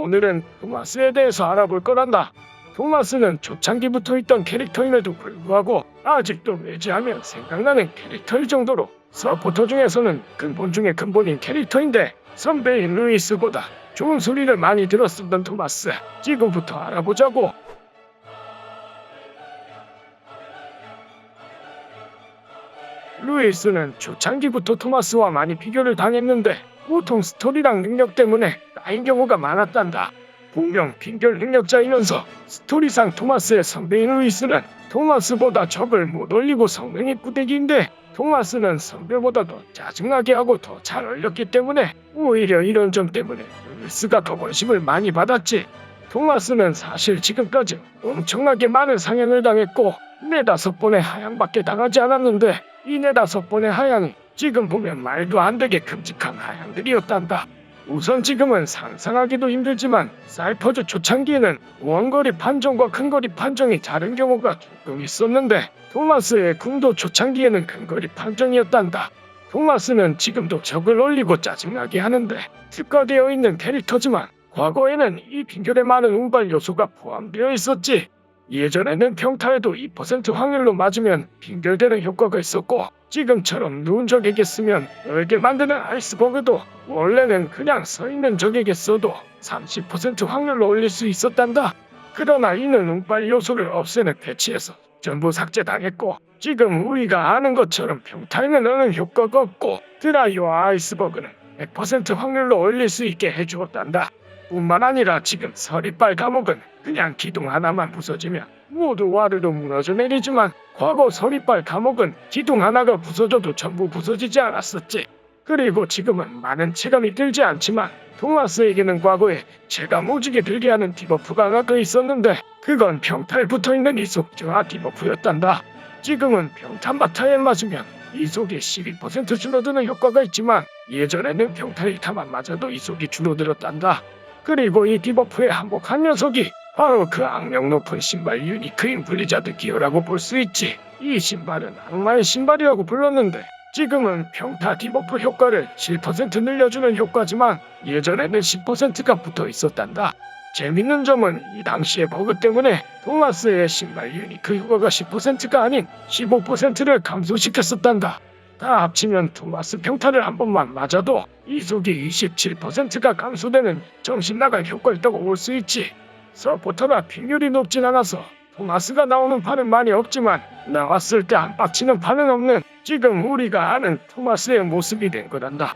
오늘은 토마스에 대해서 알아볼 거란다. 토마스는 초창기부터 있던 캐릭터임에도 불구하고 아직도 매지하면 생각나는 캐릭터일 정도로 서포터 중에서는 근본 중의 근본인 캐릭터인데 선배인 루이스보다 좋은 소리를 많이 들었었던 토마스 지금부터 알아보자고 루이스는 초창기부터 토마스와 많이 비교를 당했는데 보통 스토리랑 능력 때문에 나인 경우가 많았단다. 분명 빈결 능력자이면서 스토리상 토마스의 선배인 루이스는 토마스보다 적을 못 올리고 성능이 꾸대기인데 토마스는 선배보다 더 짜증나게 하고 더 잘 올렸기 때문에 오히려 이런 점 때문에 루이스가 더 관심을 많이 받았지. 토마스는 사실 지금까지 엄청나게 많은 상향을 당했고 네다섯 번의 하향밖에 당하지 않았는데 이 네다섯 번의 하향이 지금 보면 말도 안 되게 끔찍한 하향들이었단다. 우선 지금은 상상하기도 힘들지만 사이퍼즈 초창기에는 원거리 판정과 큰거리 판정이 다른 경우가 조금 있었는데 토마스의 궁도 초창기에는 큰거리 판정이었단다. 토마스는 지금도 적을 올리고 짜증나게 하는데 특화되어 있는 캐릭터지만 과거에는 이 빈결에 많은 운발 요소가 포함되어 있었지. 예전에는 평타에도 2% 확률로 맞으면 빈결되는 효과가 있었고 지금처럼 누운 적에게 쓰면 얼게 만드는 아이스버그도 원래는 그냥 서 있는 적에게 써도 30% 확률로 올릴 수 있었단다. 그러나 이는 운빨 요소를 없애는 패치에서 전부 삭제당했고 지금 우리가 아는 것처럼 평타에는 어느 효과가 없고 드라이와 아이스버그는 100% 확률로 올릴 수 있게 해주었단다. 뿐만 아니라 지금 서리빨 감옥은 그냥 기둥 하나만 부서지면 모두 와르르 무너져 내리지만 과거 서리빨 감옥은 기둥 하나가 부서져도 전부 부서지지 않았었지. 그리고 지금은 많은 체감이 들지 않지만 토마스에게는 과거에 체감 오지게 들게 하는 디버프가 하나 더 있었는데 그건 평타에 붙어있는 이속 저하 디버프였단다. 지금은 평탄 바타에 맞으면 이속이 12% 줄어드는 효과가 있지만 예전에는 평타 1타만 맞아도 이속이 줄어들었단다. 그리고 이 디버프에 한복한 녀석이 바로 그 악명 높은 신발 유니크인 블리자드 기어라고 볼 수 있지. 이 신발은 악마의 신발이라고 불렀는데 지금은 평타 디버프 효과를 7% 늘려주는 효과지만 예전에는 10%가 붙어 있었단다. 재밌는 점은 이 당시의 버그 때문에 토마스의 신발 유니크 효과가 10%가 아닌 15%를 감소시켰었단다. 다 합치면 토마스 평타를 한 번만 맞아도 이속이 27%가 감소되는 정신 나갈 효과였다고 볼수 있지. 서포터라 핑률이 높진 않아서 토마스가 나오는 판은 많이 없지만 나왔을 때 안 빡치는 판은 없는 지금 우리가 아는 토마스의 모습이 된 거란다.